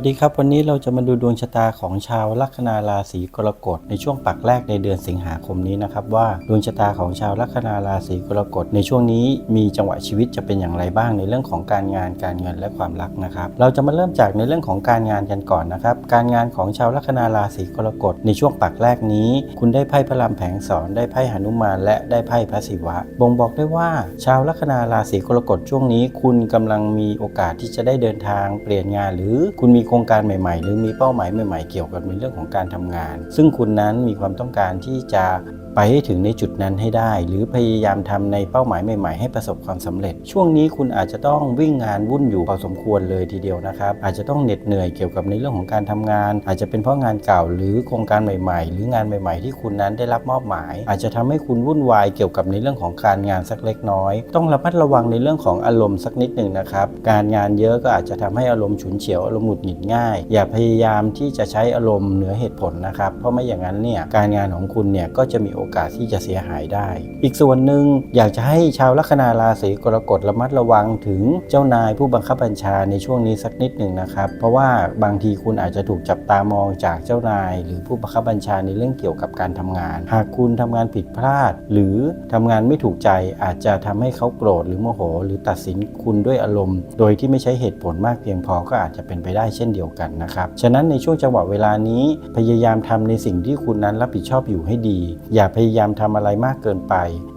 สดีครับวันนี้เราจะมาดูดวงชะตาของชาวลัคนาราศีกรกฎในช่วงปักแรกในเดือนสิงหาคมนี้นะครับว่าดวงชะตาของชาวลัคนาราศีกรกฎในช่วงนี้มีจังหวะชีวิตจะเป็นอย่างไรบ้างในเรื่องของการงานการเงินและความรักนะครับ เราจะมาเริ่มจากในเรื่องของการงานกันก่อนนะครับ การงานของชาวลัคนาราศีกรกฎในช่วงปักแรกนี้ คุณได้ไพ่พระรามแผงสอนได้ไพ่หนุมานและได้ไพ่พระศิวะ บ่งบอกได้ว่า ชาวลัคนาราศีกรกฎช่วงนี้ คุณกำลังมีโอกาสที่จะได้เดินทางเปลี่ยนงานหรือคุณมีโครงการใหม่ ๆ หรือมีเป้าหมายใหม่ ๆ เกี่ยวกับในเรื่องของการทำงาน ซึ่งคุณนั้นมีความต้องการที่จะไปให้ถึงในจุดนั้นให้ได้ หรือพยายามทำในเป้าหมายใหม่ๆ ให้ประสบความสำเร็จ ช่วงนี้คุณอาจจะต้องวิ่งงานวุ่นอยู่พอสมควรเลยทีเดียวนะครับ อาจจะต้องเหน็ดเหนื่อยเกี่ยวกับในเรื่องของการทำงาน อาจจะเป็นเพราะงานเก่าหรือโครงการใหม่ๆ หรืองานใหม่ ๆ ที่คุณนั้นได้รับมอบหมาย อาจจะทำให้คุณวุ่นวายเกี่ยวกับในเรื่องของการงานสักเล็กน้อย ต้องระมัดระวังในเรื่องของอารมณ์สักนิดหนึ่งนะครับ การงานเยอะก็อาจจะทำให้อารมณ์ฉุนเฉียวอารมณ์หงุดหงิดง่าย อย่าพยายามที่จะใช้อารมณ์เหนือเหตุผลนะครับ เพราะไม่อย่างนั้นเนี่ยการงานของคุณเนี่ยก็จะมีโอกาสที่จะเสียหายได้ อีกส่วนหนึ่งอยากจะให้ชาวลัคนาราศีกรกฎระมัดระวังถึงเจ้านายผู้บังคับบัญชาในช่วงนี้สักนิดหนึ่งนะครับ เพราะว่าบางทีคุณอาจจะถูกจับตามองจากเจ้านาย หรือผู้บังคับบัญชาในเรื่องเกี่ยวกับการทำงาน หากคุณทำงานผิดพลาด หรือทำงานไม่ถูกใจอาจจะทำให้เขาโกรธหรือโมโห หรือตัดสินคุณด้วยอารมณ์ โดยที่ไม่ใช้เหตุผลมากเพียงพอก็อาจจะเป็นไปได้เช่นเดียวกันนะครับ ฉะนั้นในช่วงจังหวะเวลานี้ พยายามทำในสิ่งที่คุณนั้นรับผิดชอบอยู่ให้ดี อย่าพยายามทำอะไรมากเกินไป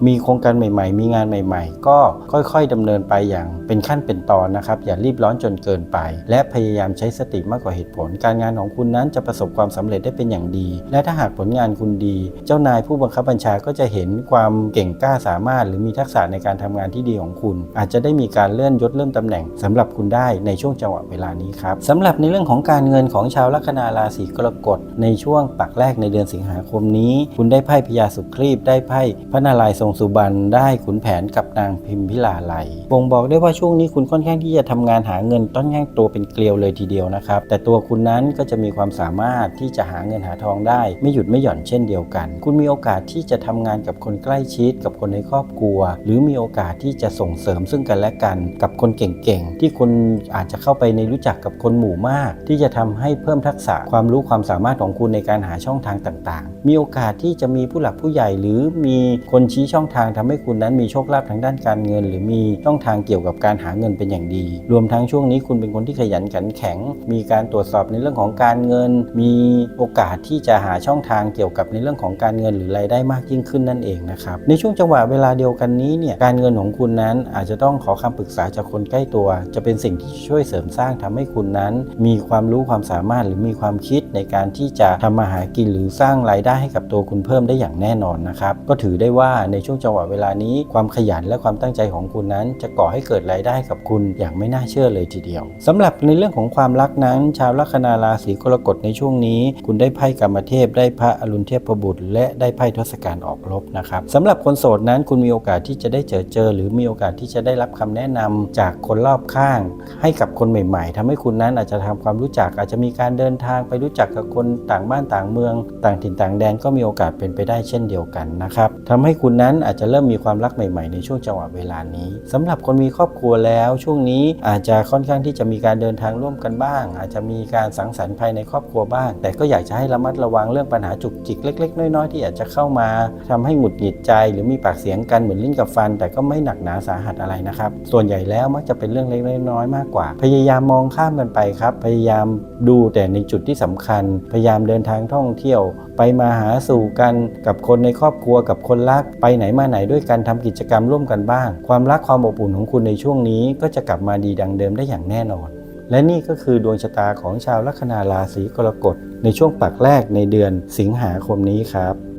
มีโครงการใหม่ๆ มีงานใหม่ ๆ ก็ค่อยๆดำเนินไปอย่างเป็นขั้นเป็นตอนนะครับ อย่ารีบร้อนจนเกินไป และพยายามใช้สติมากกว่าเหตุผล การงานของคุณนั้นจะประสบความสำเร็จได้เป็นอย่างดี และถ้าหากผลงานคุณดี เจ้านายผู้บังคับบัญชาก็จะเห็นความเก่งกล้าสามารถ หรือมีทักษะในการทำงานที่ดีของคุณ อาจจะได้มีการเลื่อนยศเลื่อนตำแหน่งสำหรับคุณได้ในช่วงจังหวะเวลานี้ครับสำหรับในเรื่องของการเงินของชาวลัคนาราศีกรกฎในช่วงปักแรกในเดือนสิงหาคมนี้ คุณได้ไพ่พญาสุครีบได้ไพ่พระนารายณ์ทรงสุบรรณได้ขุนแผนกับนางพิมพิลาไหลบ่งบอกได้ว่าช่วงนี้คุณค่อนข้างที่จะทำงานหาเงินต้อนข้างตัวเป็นเกลียวเลยทีเดียวนะครับ แต่ตัวคุณนั้นก็จะมีความสามารถที่จะหาเงินหาทองได้ ไม่หยุดไม่หย่อนเช่นเดียวกัน คุณมีโอกาสที่จะทำงานกับคนใกล้ชิดกับคนในครอบครัว หรือมีโอกาสที่จะส่งเสริมซึ่งกันและกัน กับคนเก่งๆที่คุณอาจจะเข้าไปในรู้จักกับคนหมู่มากที่จะทำให้เพิ่มทักษะความรู้ความสามารถของคุณในการหาช่องทางต่างๆ มีโอกาสที่จะมีผู้หลักผู้ใหญ่ หรือมีคนชี้ช่องทางทำให้คุณนั้นมีโชคลาภทางด้านการเงิน หรือมีช่องทางเกี่ยวกับการหาเงินเป็นอย่างดี รวมทั้งช่วงนี้คุณเป็นคนที่ขยันขันแข็ง มีการตรวจสอบในเรื่องของการเงิน มีโอกาสที่จะหาช่องทางเกี่ยวกับในเรื่องของการเงินหรือรายได้มากยิ่งขึ้นนั่นเองนะครับในช่วงจังหวะเวลาเดียวกันนี้เนี่ยการเงินของคุณนั้นอาจจะต้องขอคำปรึกษาจากคนใกล้ตัว จะเป็นสิ่งที่ช่วยเสริมสร้างทำให้คุณนั้นมีความรู้ความสามารถหรือมีความคิดในการที่จะทำมาหากินหรือสร้างรายได้ให้กับตัวคุณเพิ่มได้อย่างแน่นอนนะครับก็ถือได้ว่าในช่วงจังหวะเวลานี้ ความขยันและความตั้งใจของคุณนั้น จะก่อให้เกิดรายได้กับคุณอย่างไม่น่าเชื่อเลยทีเดียวสำหรับในเรื่องของความรักนั้น ชาวลัคนาราศีกรกฎในช่วงนี้ คุณได้ไพ่กรรมเทพได้พระอรุณเทพบุตร และได้ไพ่ทศกัณฐ์ออกรบนะครับสำหรับคนโสดนั้นคุณมีโอกาสที่จะได้เจอเจอ หรือมีโอกาสที่จะได้รับคำแนะนำจากคนรอบข้าง ให้กับคนใหม่ ๆทำให้คุณนั้นอาจจะทำความรู้จักอาจจะมีการเดินทางไปรู้จักกับคนต่างบ้านต่างเมือง ต่างถิ่นต่างแดนก็มีโอกาสเป็นไปได้เช่นเดียวกันนะครับทำให้คุณนั้นอาจจะเริ่มมีความรักใหม่ๆในช่วงจังหวะเวลานี้สำหรับคนมีครอบครัวแล้วช่วงนี้อาจจะค่อนข้างที่จะมีการเดินทางร่วมกันบ้าง อาจจะมีการสังสรรค์ภายในครอบครัวบ้าง แต่ก็อยากจะให้ระมัดระวังเรื่องปัญหาจุกจิกเล็ก ๆ น้อยๆที่อาจจะเข้ามาทำให้หงุดหงิดใจ หรือมีปากเสียงกันเหมือนลิ้นกับฟัน แต่ก็ไม่หนักหนาสาหัสอะไรนะครับส่วนใหญ่แล้วมักจะเป็นเรื่องเล็กๆน้อยๆมากกว่า พยายามมองข้ามกันไปครับพยายามดูแต่ในจุดที่สำคัญ พยายามเดินทางท่องเที่ยว ไปมาหาสู่กันกับคนในครอบครัวกับคนรัก ไปไหนมาไหนด้วยกันทำกิจกรรมร่วมกันบ้าง ความรักความอบอุ่นของคุณในช่วงนี้ก็จะกลับมาดีดังเดิมได้อย่างแน่นอน และนี่ก็คือดวงชะตาของชาวลัคนาราศีกรกฎในช่วงปักแรกในเดือนสิงหาคมนี้ครับ